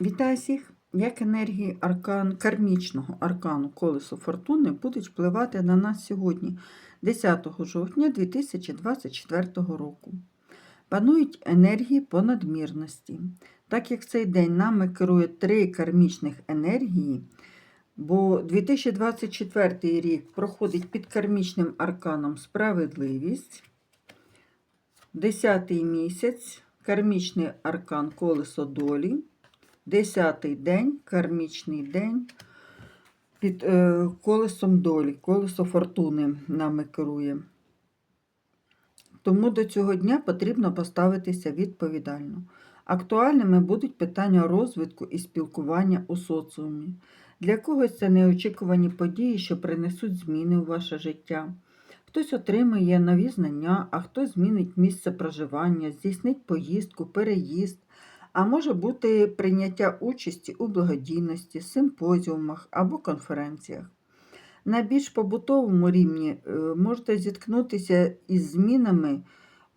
Вітаю всіх! Як енергії аркан, кармічного аркану колесо фортуни будуть впливати на нас сьогодні, 10 жовтня 2024 року. Панують енергії понадмірності. Так як в цей день нами керує три кармічних енергії, бо 2024 рік проходить під кармічним арканом справедливість. 10 місяць кармічний аркан колесо долі. Десятий день, кармічний день під е, колесом долі, колесо фортуни нами керує. Тому до цього дня потрібно поставитися відповідально. Актуальними будуть питання розвитку і спілкування у соціумі. Для когось це неочікувані події, що принесуть зміни у ваше життя. Хтось отримає нові знання, а хтось змінить місце проживання, здійснить поїздку, переїзд а може бути прийняття участі у благодійності, симпозіумах або конференціях. На більш побутовому рівні е, можете зіткнутися із змінами.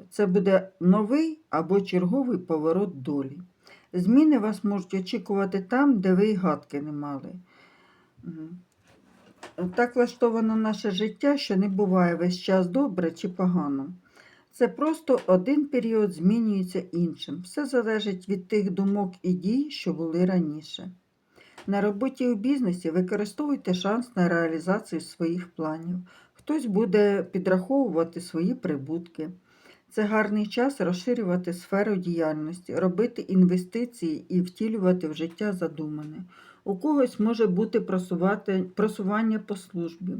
Це буде новий або черговий поворот долі. Зміни вас можуть очікувати там, де ви й гадки не мали. Так влаштовано наше життя, що не буває весь час добре чи погано. Це просто один період змінюється іншим. Все залежить від тих думок і дій, що були раніше. На роботі у бізнесі використовуйте шанс на реалізацію своїх планів. Хтось буде підраховувати свої прибутки. Це гарний час розширювати сферу діяльності, робити інвестиції і втілювати в життя задумане. У когось може бути просування по службі.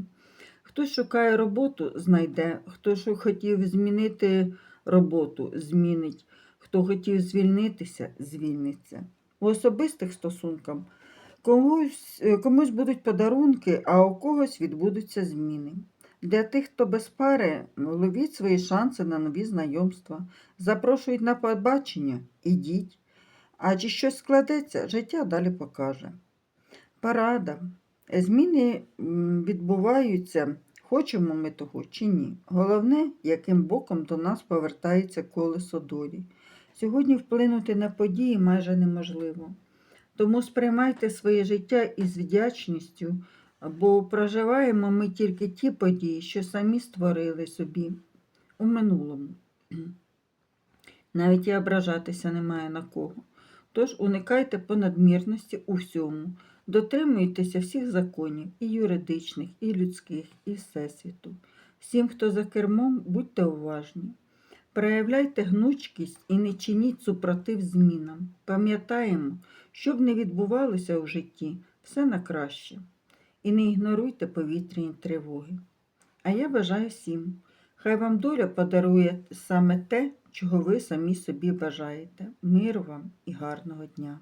Хтось шукає роботу, знайде, хто хотів змінити роботу, змінить, хто хотів звільнитися, звільниться. У особистих стосунках комусь, е, комусь будуть подарунки, а у когось відбудуться зміни. Для тих, хто без пари, ловіть свої шанси на нові знайомства, запрошують на побачення, ідіть. А чи щось складеться, життя далі покаже. Парада. Зміни відбуваються, хочемо ми того чи ні. Головне, яким боком до нас повертається колесо долі. Сьогодні вплинути на події майже неможливо. Тому сприймайте своє життя із вдячністю, бо проживаємо ми тільки ті події, що самі створили собі у минулому. Навіть і ображатися немає на кого. Тож уникайте понадмірності у всьому. Дотримуйтеся всіх законів, і юридичних, і людських, і всесвіту. Всім, хто за кермом, будьте уважні. Проявляйте гнучкість і не чиніть супротив змінам. Пам'ятаємо, що б не відбувалося у житті, все на краще. І не ігноруйте повітряні тривоги. А я бажаю всім. Хай вам доля подарує саме те, чого ви самі собі бажаєте. Миру вам і гарного дня!